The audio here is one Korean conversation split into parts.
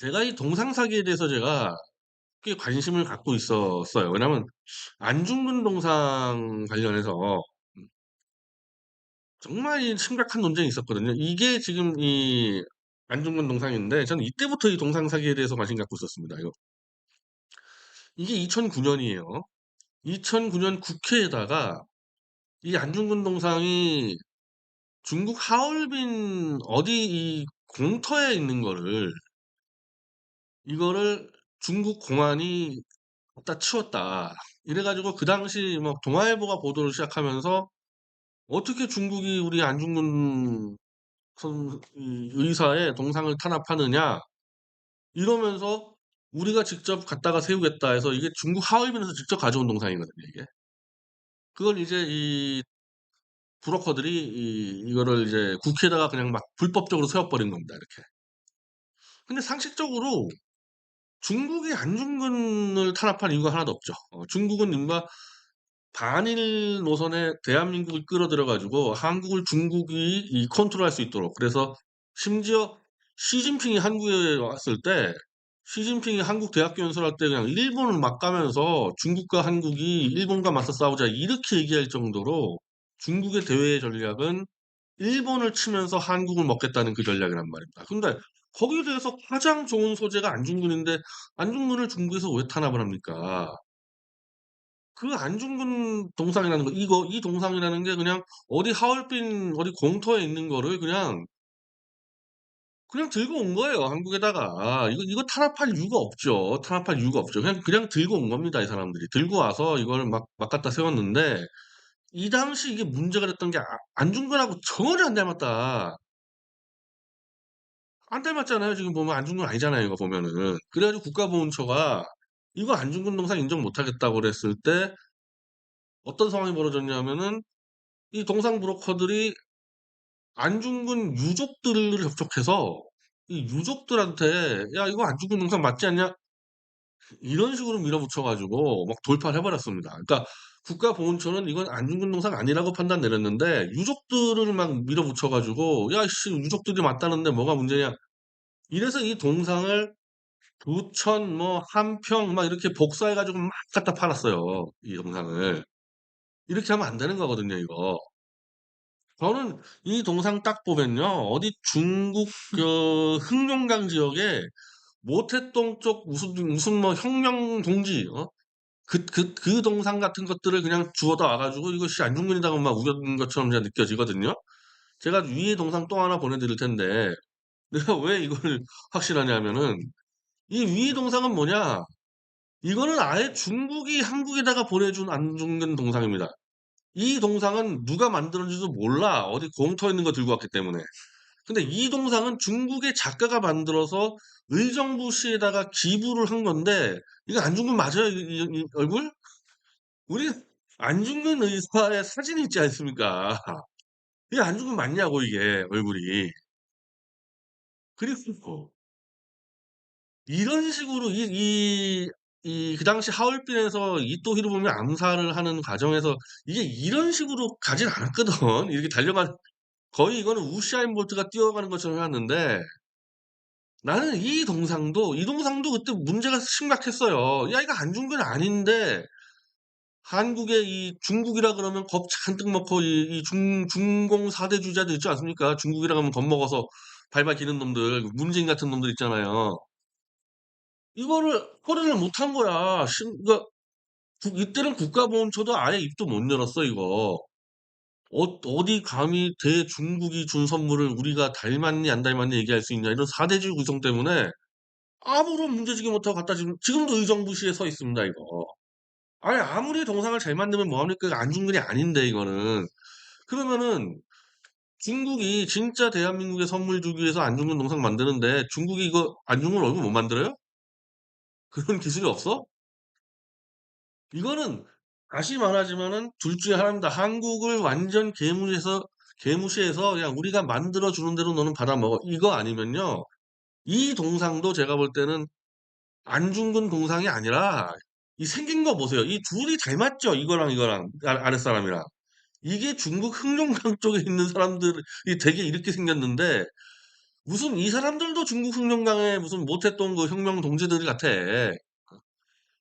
제가 이 동상 사기에 대해서 제가 꽤 관심을 갖고 있었어요. 왜냐하면 안중근 동상 관련해서 음 정말 이 심각한 논쟁이 있었거든요. 이게 지금 이 안중근 동상인데 저는 이때부터 이 동상 사기에 대해서 관심 갖고 있었습니다. 이거 이게 2009 년이에요. 2009년 국회에다가 이 안중근 동상이 중국 하얼빈 어디 이 공터에 있는 거를 이거를 중국 공안이 "갖다 치웠다." 이래 가지고 그 당시 뭐 동아일보가 보도를 시작하면서 "어떻게 중국이 우리 안중근 선 이 의사의 동상을 탄압하느냐." 이러면서 "우리가 직접 갖다가 세우겠다." 해서 이게 중국 하얼빈에서 직접 가져온 동상이거든요 이게. 그걸 이제 이 브로커들이 이 이거를 이제 국회에다가 그냥 막 불법적으로 세워 버린 겁니다 이렇게. 근데 상식적으로 중국이 안중근을 탄압할 이유가 하나도 없죠. 어 중국은 인마 반일 노선에 대한민국을 끌어들여 가지고 한국을 중국이 이 컨트롤할 수 있도록 그래서 심지어 시진핑이 한국에 왔을 때 시진핑이 한국 대학교 연설할 때 그냥 일본을 막 가면서 "중국과 한국이 일본과 맞서 싸우자." 이렇게 얘기할 정도로 중국의 대외 전략은 일본을 치면서 한국을 먹겠다는 그 전략이란 말입니다. 근데 거기에 대해서 가장 좋은 소재가 안중근인데 안중근을 중국에서 왜 탄압을 합니까? 그 안중근 동상이라는 거 이거 이 동상이라는 게 그냥 어디 하얼빈 어디 공터에 있는 거를 그냥 그냥 들고 온 거예요 한국에다가. 이거 이거 탄압할 이유가 없죠. 탄압할 이유가 없죠. 그냥 그냥 들고 온 겁니다 이 사람들이. 들고 와서 이거를 막막 갖다 세웠는데 이 당시 이게 문제가 됐던 게아 '안중근하고 전혀 안 닮았다.' 안 닮았잖아요. 지금 보면 안중근 아니잖아요 이거 보면은. 그래 가지고 국가보훈처가 이거 안중근 동상 인정 못 하겠다고 그랬을 때 어떤 상황이 벌어졌냐면은 이 동상 브로커들이 안중근 유족들을 접촉해서 이 유족들한테 "야 이거 안중근 동상 맞지 않냐?" 이런 식으로 밀어붙여 가지고 막 돌파를 해 버렸습니다. 그러니까 국가보훈처는 이건 안중근 동상 아니라고 판단 내렸는데 유족들을 막 밀어붙여 가지고 "야 씨 유족들이 맞다는데 뭐가 문제냐." 이래서 이 동상을 부천 뭐 한평 막 이렇게 복사해 가지고 막 갖다 팔았어요 이 동상을. 이렇게 하면 안 되는 거거든요 이거. 저는 이 동상 딱 보면요. 어디 중국 그 흑룡강 지역에 모택동 쪽 무슨 무슨 뭐 혁명 동지 어 그 그 그 동상 같은 것들을 그냥 주워다 와 가지고 이것이 안중근이라고 막 우겼는 것처럼 그냥 느껴지거든요. 제가 위에 동상 또 하나 보내 드릴 텐데 내가 왜 이거를 확신하냐면은 이 위의 동상은 뭐냐 이거는 아예 중국이 한국에다가 보내준 안중근 동상입니다. 이 동상은 누가 만들었는지도 몰라. 어디 공터에 있는 거 들고 왔기 때문에. 근데 이 동상은 중국의 작가가 만들어서 의정부 시에다가 기부를 한 건데 이거 안중근 맞아요 이 이 이 얼굴? 우리 안중근 의사의 사진이 있지 않습니까? 이게 안중근 맞냐고 이게 얼굴이. 그리고 이런 식으로 이 이 이 그 당시 하얼빈에서 이토 히로부미 암살을 하는 과정에서 이게 이런 식으로 가진 않았거든. 이렇게 달려가는 거의 이거는 우사인 볼트가 뛰어가는 것처럼 해 놨는데 나는 이 동상도 이 동상도 그때 문제가 심각했어요. 야 이거 안중근 아닌데 한국의 이 중국이라 그러면 겁 잔뜩 먹고 이 이 중 중공 4 대 주자들 있지 않습니까? 중국이라 그러면 겁먹어서 발발 기는 놈들 문재인 같은 놈들 있잖아요. 이거를 처리를 못한 거야. 신 그러니까 국 이때는 국가보훈처도 아예 입도 못 열었어 이거. 어 어디 감히 대중국이 준 선물을 우리가 닮았니 안 닮았니 얘기할 수 있냐 이런 사대주의 구성 때문에 아무런 문제제기 못하고 갖다 지금 지금도 의정부시에 서 있습니다 이거. 아니 아무리 동상을 잘 만들면 뭐 합니까? 이거 안중근이 아닌데 이거는. 그러면은 중국이 진짜 대한민국에 선물 주기 위해서 안중근 동상 만드는데 중국이 이거 안중근 얼굴 못 만들어요? 그런 기술이 없어? 이거는 다시 말하지만은 둘 중에 하나입니다. 한국을 완전 개무시해서 개무시해서 "그냥 우리가 만들어 주는 대로 너는 받아 먹어." 이거 아니면요. 이 동상도 제가 볼 때는 안중근 동상이 아니라 이 생긴 거 보세요. 이 둘이 닮았죠 이거랑 이거랑 아 아랫사람이랑. 이게 중국 흑룡강 쪽에 있는 사람들이 되게 이렇게 생겼는데 무슨 이 사람들도 중국 혁명당에 무슨 못했던 그 혁명 동지들 같아.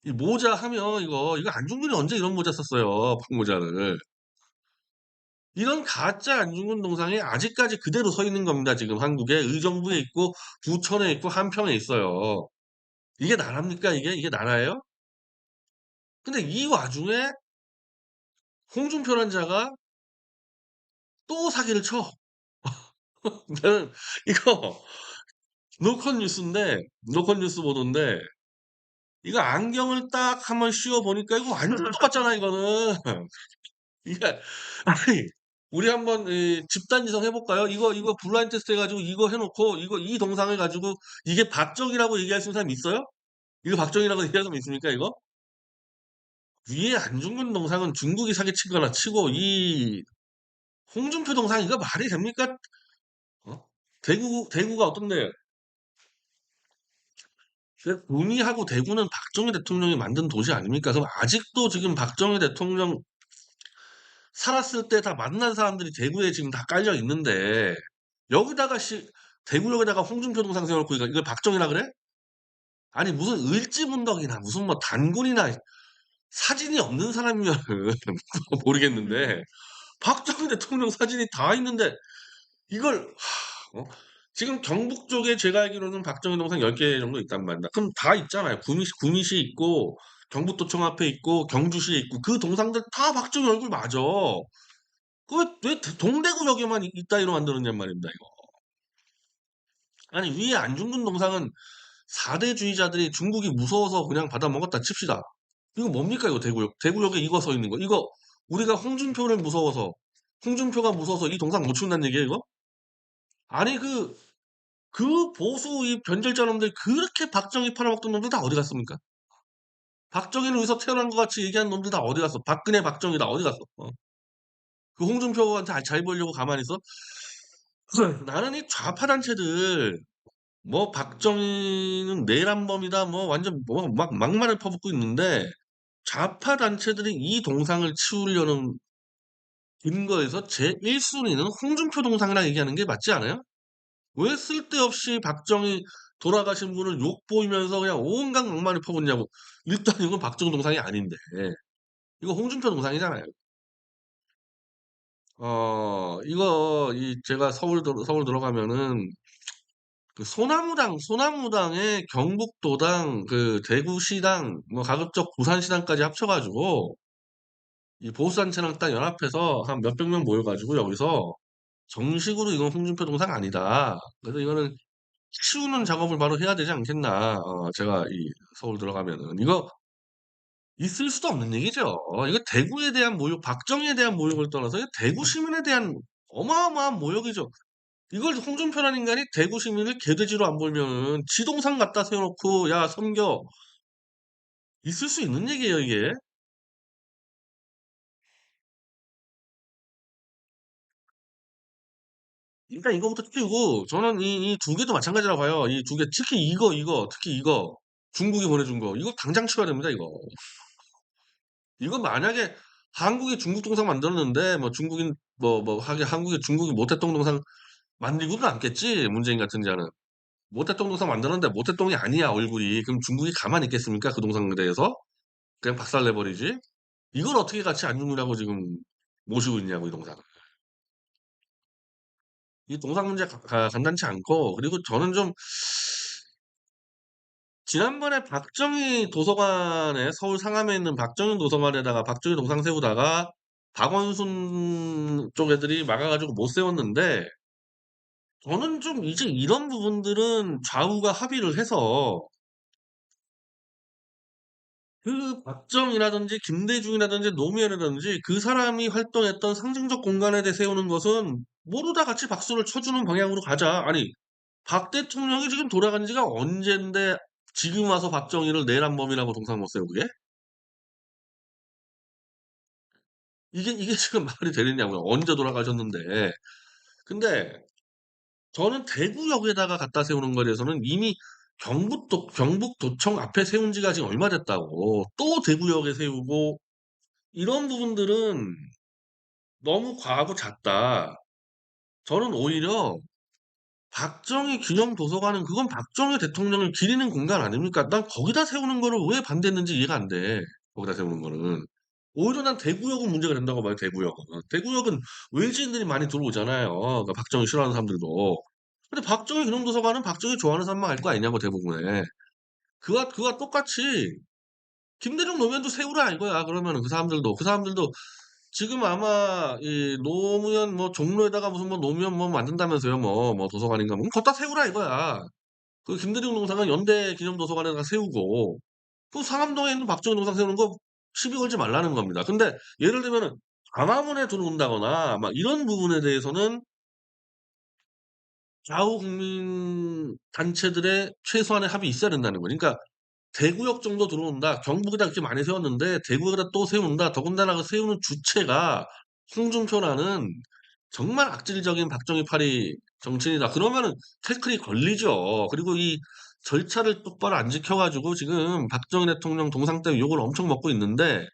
이 모자 하면 이거 이거 안중근이 언제 이런 모자 썼어요, 박모자를. 이런 가짜 안중근 동상이 아직까지 그대로 서 있는 겁니다. 지금 한국에 의정부에 있고 부천에 있고 한평에 있어요. 이게 나라입니까 이게? 이게 나라예요? 근데 이 와중에 홍준표란 자가 또 사기를 쳐. 나는 이거 노컷 뉴스인데 노컷 뉴스 보도인데 이거 안경을 딱 한번 씌워 보니까 이거 완전 똑같잖아 이거는. 이게 아니 우리 한번 이 집단 지성 해 볼까요? 이거 이거 블라인드 테스트 해 가지고 이거 해 놓고 이거 이 동상을 가지고 이게 박정희라고 얘기할 수 있는 사람 있어요? 이거 박정희라고 얘기할 사람 있습니까 이거? 위에 안중근 동상은 중국이 사기친 거나 치고 이 홍준표 동상 이거 말이 됩니까? 어? 대구 대구가 어떤데? 그 구미하고 대구는 박정희 대통령이 만든 도시 아닙니까? 그럼 아직도 지금 박정희 대통령 살았을 때 다 만난 사람들이 대구에 지금 다 깔려 있는데 여기다가 씨 대구역에다가 홍준표 동상 세워 놓고 이거 이걸 박정희라 그래? 아니 무슨 을지문덕이나 무슨 뭐 단군이나 사진이 없는 사람이면은 모르겠는데 박정희 대통령 사진이 다 있는데 이걸 하, 어? 지금 경북 쪽에 제가 알기로는 박정희 동상 10개 정도 있단 말이야. 그럼 다 있잖아요. 구미시, 구미시 있고 경북도청 앞에 있고 경주시에 있고 그 동상들 다 박정희 얼굴 맞아. 그왜 동대구역에만 이- 있다 이로 만들었냔 말입니다. 이거. 아니 위에 안중근 동상은 4대주의자들이 중국이 무서워서 그냥 받아 먹었다 칩시다. 이거 뭡니까 이거 대구역? 대구역에 이거 서 있는 거. 이거 우리가 홍준표를 무서워서 홍준표가 무서워서 이 동상 못 치운다는 얘기예요 이거? 아니 그 그 보수 이 변절자 놈들 그렇게 박정희 팔아먹던 놈들 다 어디 갔습니까? 박정희를 위해서 태어난 것 같이 얘기하는 놈들 다 어디 갔어? 박근혜, 박정희 다 어디 갔어? 어. 그 홍준표한테 잘 보이려고 가만히 있어? 나는 이 좌파 단체들 뭐 박정희는 내란범이다 뭐 완전 뭐 막 막말을 퍼붓고 있는데 좌파 단체들이 이 동상을 치우려는 근거에서 제 1순위는 홍준표 동상이라 얘기하는 게 맞지 않아요? 왜 쓸데없이 박정희 돌아가신 분을 욕 보이면서 그냥 온갖 막말을 퍼붓냐고. 일단 이건 박정희 동상이 아닌데. 이거 홍준표 동상이잖아요. 어, 이거, 이, 제가 서울, 들- 서울 들어가면은, 그 소나무당, 소나무당의 경북도당, 그 대구시당, 뭐 가급적 부산시당까지 합쳐가지고, 이 보수단체랑 딱 연합해서 한 몇백 명 모여가지고 여기서 정식으로 이건 홍준표 동상 아니다. 그래서 이거는 치우는 작업을 바로 해야 되지 않겠나. 어, 제가 이 서울 들어가면은. 이거 있을 수도 없는 얘기죠. 어, 이거 대구에 대한 모욕, 박정희에 대한 모욕을 떠나서 대구 시민에 대한 어마어마한 모욕이죠. 이걸 홍준표라는 인간이 대구 시민을 개돼지로 안 보면 지동상 갖다 세워놓고 야 섬겨 있을 수 있는 얘기예요 이게. 일단 이거부터 치우고 저는 이, 이두 개도 마찬가지라고 봐요. 이 두 개, 특히 이거, 이거, 특히 이거. 중국이 보내준 거. 이거 당장 치워야 됩니다, 이거. 이거 만약에 한국이 중국 동상 만들었는데, 뭐 중국인, 뭐, 뭐, 하게 한국이 중국이 모태똥 동상 만들고는 않겠지, 문재인 같은 자는. 모태똥 동상 만들었는데 모태똥이 아니야, 얼굴이. 그럼 중국이 가만히 있겠습니까? 그 동상에 대해서? 그냥 박살 내버리지? 이걸 어떻게 같이 안중근이라고 지금 모시고 있냐고, 이 동상을. 이 동상 문제 가- 가- 간단치 않고, 그리고 저는 좀, 지난번에 박정희 도서관에 서울 상암에 있는 박정희 도서관에다가 박정희 동상 세우다가 박원순 쪽 애들이 막아가지고 못 세웠는데 저는 좀 이제 이런 부분들은 좌우가 합의를 해서 그 박정희라든지 김대중이라든지 노무현이라든지 그 사람이 활동했던 상징적 공간에 대해 세우는 것은 모두 다 같이 박수를 쳐주는 방향으로 가자. 아니 박 대통령이 지금 돌아간 지가 언젠데 지금 와서 박정희를 내란범이라고 동상 못 세우게? 이게 이게 지금 말이 되느냐고요. 언제 돌아가셨는데. 근데 저는 대구역에다가 갖다 세우는 거에 대해서는 이미 경북도 경북도청 앞에 세운 지가 지금 얼마 됐다고. 또 대구역에 세우고 이런 부분들은 너무 과하고 잦다. 저는 오히려 박정희 기념 도서관은 그건 박정희 대통령을 기리는 공간 아닙니까? 난 거기다 세우는 거를 왜 반대했는지 이해가 안 돼. 거기다 세우는 거는. 오히려 난 대구역은 문제가 된다고 봐요. 대구역은. 대구역은 외지인들이 많이 들어오잖아요. 그러니까 박정희 싫어하는 사람들도. 근데 박정희 기념 도서관은 박정희 좋아하는 사람만 갈거 아니냐고 대부분에. 그와 그와 똑같이 김대중 노무현도 세우라 이거야. 그러면은 그 사람들도 그 사람들도 지금 아마 이 노무현 뭐 종로에다가 무슨 뭐 노무현 뭐 만든다면서요. 뭐, 뭐 도서관인가 뭐 거기다 세우라 이거야. 그 김대중 동상은 연대 기념 도서관에다가 세우고 그 상암동에 있는 박정희 동상 세우는 거 시비 걸지 말라는 겁니다. 근데 예를 들면은 광화문에 들어온다거나 막 이런 부분에 대해서는 좌우 국민 단체들의 최소한의 합이 있어야 된다는 거죠. 그러니까 대구역 정도 들어온다. 경북에다 그렇게 많이 세웠는데 대구역에다 또 세운다. 더군다나 그 세우는 주체가 홍준표라는 정말 악질적인 박정희 파리 정치인이다. 그러면은 태클이 걸리죠. 그리고 이 절차를 똑바로 안 지켜가지고 지금 박정희 대통령 동상 때문에 욕을 엄청 먹고 있는데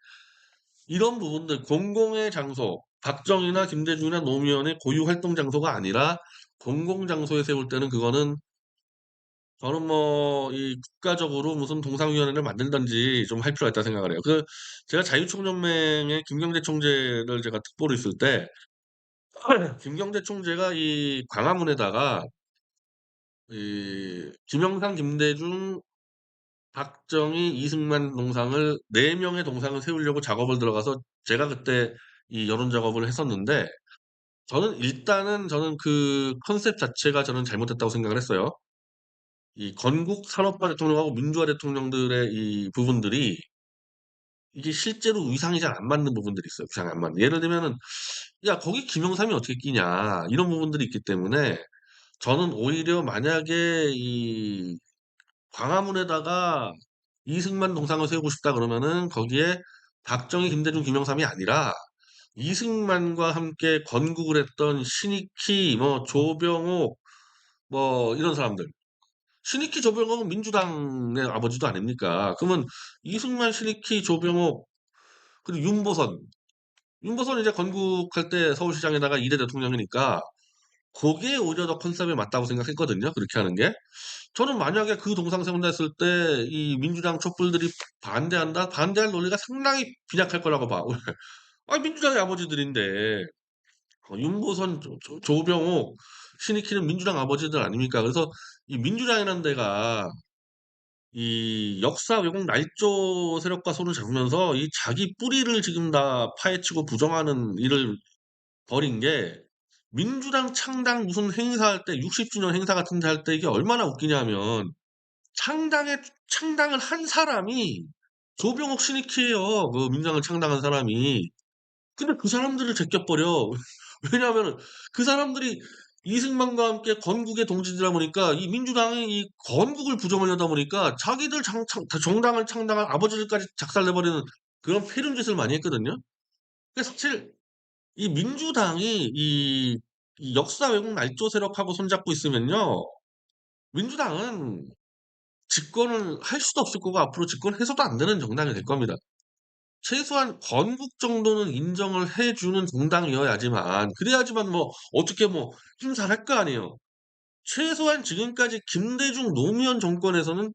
이런 부분들 공공의 장소, 박정희나 김대중이나 노무현의 고유 활동 장소가 아니라 공공 장소에 세울 때는 그거는 저는 뭐 이 국가적으로 무슨 동상위원회를 만들든지 좀 할 필요가 있다고 생각을 해요. 그 제가 자유총연맹의 김경재 총재를 제가 특보로 있을 때 김경재 총재가 이 광화문에다가 이 김영삼, 김대중, 박정희, 이승만 동상을 4 명의 동상을 세우려고 작업을 들어가서 제가 그때 이 여론 작업을 했었는데 저는 일단은 저는 그 컨셉 자체가 저는 잘못됐다고 생각을 했어요. 이 건국 산업화 대통령하고 민주화 대통령들의 이 부분들이 이게 실제로 위상이 잘 안 맞는 부분들이 있어요. 위상이 안 맞는. 예를 들면은 야 거기 김영삼이 어떻게 끼냐 이런 부분들이 있기 때문에 저는 오히려 만약에 이 광화문에다가 이승만 동상을 세우고 싶다 그러면은 거기에 박정희, 김대중, 김영삼이 아니라 이승만과 함께 건국을 했던 신익희, 뭐 조병옥, 뭐 이런 사람들. 신익희, 조병옥은 민주당의 아버지도 아닙니까? 그러면 이승만, 신익희, 조병옥, 그리고 윤보선. 윤보선 이제 건국할 때 서울시장에다가 2대 대통령이니까 그게 오히려 더 컨셉에 맞다고 생각했거든요. 그렇게 하는 게. 저는 만약에 그 동상 세운다 했을 때 이 민주당 촛불들이 반대한다? 반대할 논리가 상당히 빈약할 거라고 봐. 아 민주당의 아버지들인데 어 윤보선, 조 조 조병옥, 신익희는 민주당 아버지들 아닙니까? 그래서 이 민주당이라는 데가 이 역사 왜곡 날조 세력과 손을 잡으면서 이 자기 뿌리를 지금 다 파헤치고 부정하는 일을 벌인 게 민주당 창당 무슨 행사할 때 60주년 행사 같은 데 할 때 이게 얼마나 웃기냐면 창당에 창당을 한 사람이 조병옥 신익희예요. 그 민주당을 창당한 사람이. 근데 그 사람들을 제껴버려. 왜냐하면은 그 사람들이 이승만과 함께 건국의 동지들이다 보니까 이 민주당이 이 건국을 부정하려다 보니까 자기들 장, 창, 정당을 창당한 아버지들까지 작살내버리는 그런 폐륜 짓을 많이 했거든요. 그래서 사실 이 민주당이 이, 이 역사 왜곡 날조 세력하고 손잡고 있으면요. 민주당은 집권을 할 수도 없을 거고 앞으로 집권해서도 안 되는 정당이 될 겁니다. 최소한 건국 정도는 인정을 해주는 정당이어야지만 그래야지만 뭐 어떻게 뭐 힘살할 거 아니에요. 최소한 지금까지 김대중 노무현 정권에서는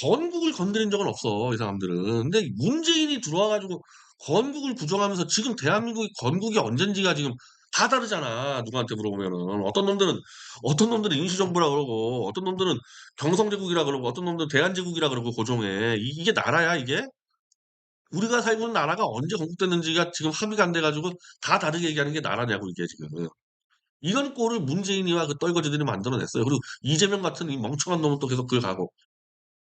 건국을 건드린 적은 없어 이 사람들은. 근데 문재인이 들어와 가지고 건국을 부정하면서 지금 대한민국이 건국이 언젠지가 지금 다 다르잖아 누구한테 물어보면은. 어떤 놈들은 어떤 놈들은 임시정부라 그러고 어떤 놈들은 경성제국이라 그러고 어떤 놈들은 대한제국이라 그러고 고종에. 이 이게 나라야 이게? 우리가 살고 있는 나라가 언제 건국됐는지가 지금 합의가 안 돼 가지고 다 다르게 얘기하는 게 나라냐고 이게 지금. 이런 꼴을 문재인이와 그 떨거지들이 만들어 냈어요. 그리고 이재명 같은 이 멍청한 놈은 또 계속 그걸 가고.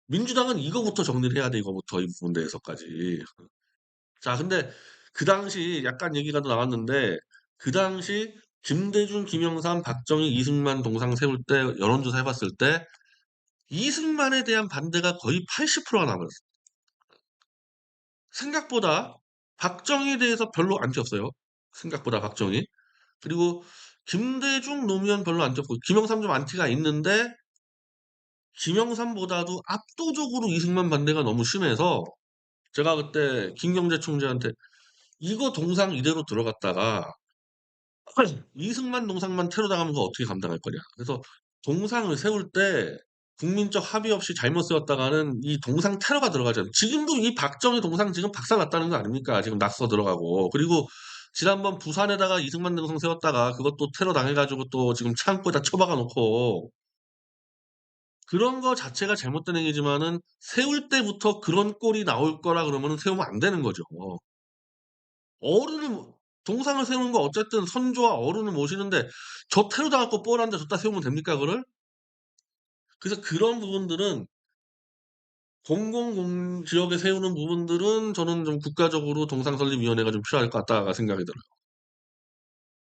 민주당은 이거부터 정리를 해야 돼 이거부터 이 부분 대해서까지. 자 근데 그 당시 약간 얘기가 또 나왔는데 그 당시 김대중, 김영삼, 박정희, 이승만 동상 세울 때 여론조사 해 봤을 때 이승만에 대한 반대가 거의 80%가 나버렸어요. 생각보다 박정희에 대해서 별로 안 튀었어요. 생각보다 박정희. 그리고 김대중, 노무현 별로 안 튀었고 김영삼 좀 안티가 있는데 김영삼보다도 압도적으로 이승만 반대가 너무 심해서 제가 그때 김경재 총재한테 이거 동상 이대로 들어갔다가 이승만 동상만 테러 당하면 어떻게 감당할 거냐. 그래서 동상을 세울 때 국민적 합의 없이 잘못 세웠다가는 이 동상 테러가 들어가잖아요. 지금도 이 박정희 동상 지금 박살 났다는 거 아닙니까? 지금 낙서 들어가고. 그리고 지난번 부산에다가 이승만 동상 세웠다가 그것도 테러 당해 가지고 또 지금 창고에다 처박아 놓고 그런 거 자체가 잘못된 행위지만은 세울 때부터 그런 꼴이 나올 거라 그러면은 세우면 안 되는 거죠. 어른을 모 동상을 세우는 거 어쨌든 선조와 어른을 모시는데 저 테러 당할 거 뻔한데 저기다 세우면 됩니까 그거를? 그래서 그런 부분들은 공공 공 지역에 세우는 부분들은 저는 좀 국가적으로 동상 설립 위원회가 좀 필요할 것 같다 생각이 들어요.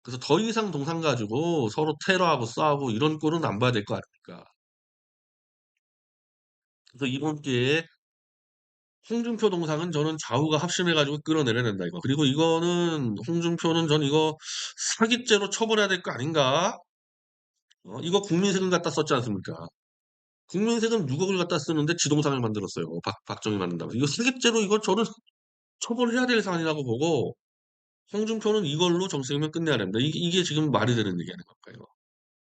그래서 더 이상 동상 가지고 서로 테러하고 싸우고 이런 꼴은 안 봐야 될 거 아닙니까? 그래서 이번 기회에 홍준표 동상은 저는 좌우가 합심해 가지고 끌어내려야 된다 이거. 그리고 이거는 홍준표는 전 이거 사기죄로 처벌해야 될 거 아닌가? 어 이거 국민 세금 갖다 썼지 않습니까? 국민 세금 6억을 갖다 쓰는데 지 동상을 만들었어요. 박 박정희 만든다고. 이거 사기죄로 이거 저는 처벌을 해야 될 사안이라고 보고 홍준표는 이걸로 정치생명 끝내야 됩니다. 이게 이게 지금 말이 되는 얘기 아닌 걸까요?